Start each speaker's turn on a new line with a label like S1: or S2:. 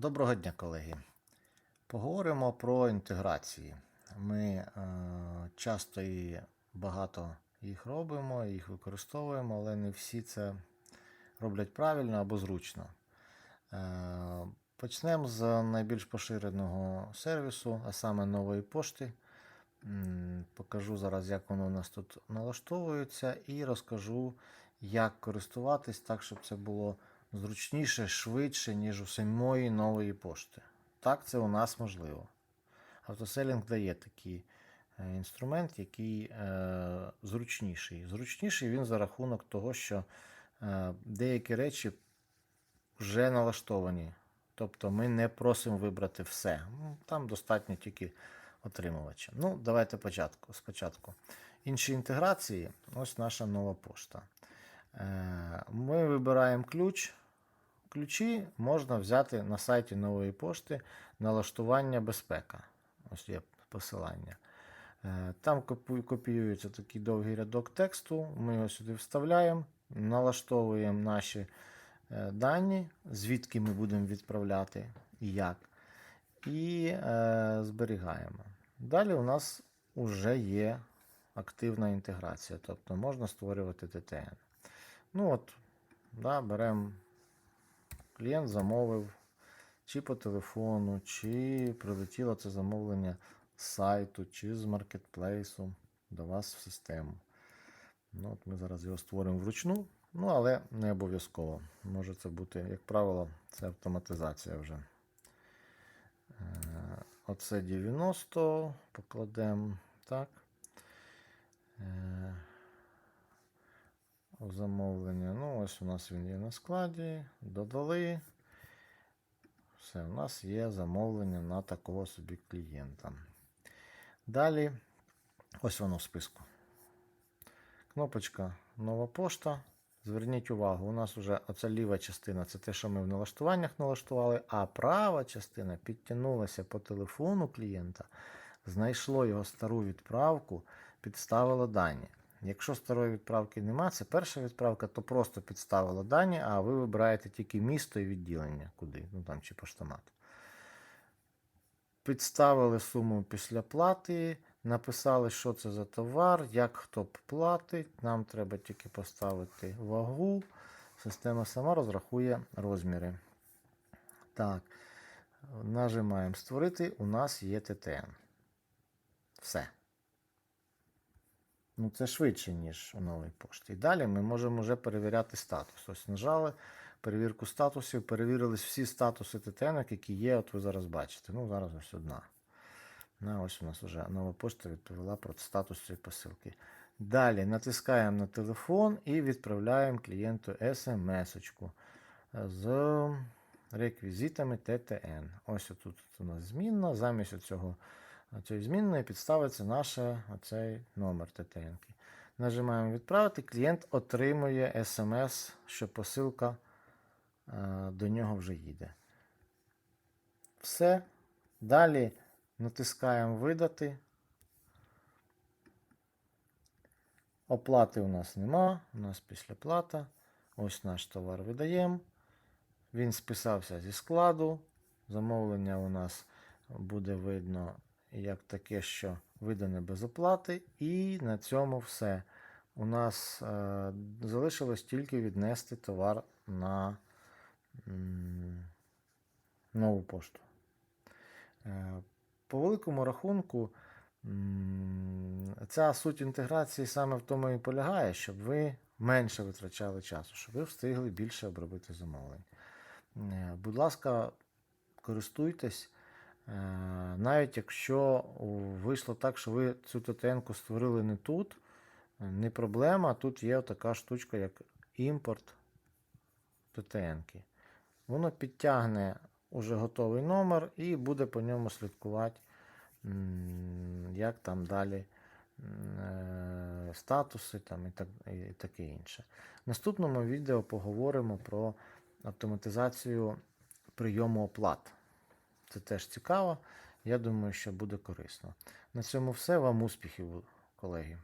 S1: Доброго дня, колеги. Поговоримо про інтеграції. Ми е, часто і багато їх робимо, їх використовуємо, але не всі це роблять правильно або зручно. Е, почнемо з найбільш поширеного сервісу, а саме нової пошти. Покажу зараз, як воно у нас тут налаштовується, і розкажу, як користуватись так, щоб це було зручніше, швидше, ніж у самої нової пошти. Так, це у нас можливо. Автоселінг дає такий е, інструмент, який е, зручніший. Зручніший він за рахунок того, що е, деякі речі вже налаштовані. Тобто ми не просимо вибрати все. Ну, Там достатньо тільки отримувача. Ну, давайте початку, спочатку. Інші інтеграції ось наша нова пошта. Е, Ми вибираємо ключ. Ключі можна взяти на сайті нової пошти налаштування безпека. Ось є посилання. Е, Там копіюється такий довгий рядок тексту. Ми його сюди вставляємо, налаштовуємо наші е, дані, звідки ми будемо відправляти і як. І е, зберігаємо. Далі у нас вже є активна інтеграція, тобто можна створювати TTN. Ну от, да, беремо клієнт замовив чи по телефону, чи прилетіло це замовлення з сайту, чи з маркетплейсу до вас в систему. Ну, от Ми зараз його створимо вручну, ну але не обов'язково. Може це бути, як правило, це автоматизація вже. Е, Оце 90, покладемо так. У замовлення. Ну, ось у нас він є на складі. Додали. Все, у нас є замовлення на такого собі клієнта. Далі, ось воно в списку. Кнопочка Нова пошта. Зверніть увагу, у нас вже оця ліва частина це те, що ми в налаштуваннях налаштували, а права частина підтягнулася по телефону клієнта, знайшло його стару відправку, підставило дані. Якщо старої відправки нема, це перша відправка, то просто підставило дані, а ви вибираєте тільки місто і відділення, куди, ну там чи поштомат. Підставили суму після плати, написали, що це за товар, як хто платить. Нам треба тільки поставити вагу. Система сама розрахує розміри. Так, нажимаємо створити. У нас є ТТН. Все. Ну, це швидше, ніж у новій пошті. І далі ми можемо вже перевіряти статус. Ось нажали перевірку статусів, перевірились всі статуси ТТН, які є, от ви зараз бачите. Ну, зараз ось одна. На, ось у нас вже нова пошта відповіла про статус цієї посилки. Далі натискаємо на телефон і відправляємо клієнту смс-очку з реквізитами ТТН. Ось тут у нас змінна. Замість цього цієї змінної підставиться наш оцей номер ТТН. Нажимаємо відправити. Клієнт отримує смс, що посилка е, до нього вже їде. Все. Далі натискаємо видати. Оплати у нас нема, у нас післяплата. Ось наш товар видаємо. Він списався зі складу. Замовлення у нас буде видно як таке, що видане без оплати. І на цьому все. У нас е, залишилось тільки віднести товар на м, нову пошту. Е, по великому рахунку, м, ця суть інтеграції саме в тому і полягає, щоб ви менше витрачали часу, щоб ви встигли більше обробити замовлень. Е, Будь ласка, користуйтесь. Е, Навіть якщо вийшло так, що ви цю ТТН створили не тут, е, не проблема. Тут є така штучка, як імпорт ТТН. Воно підтягне уже готовий номер і буде по ньому слідкувати, як там далі е, статуси там, і, так, і таке інше. В наступному відео поговоримо про автоматизацію прийому оплат. Це теж цікаво. Я думаю, що буде корисно. На цьому все. Вам успіхів, колеги.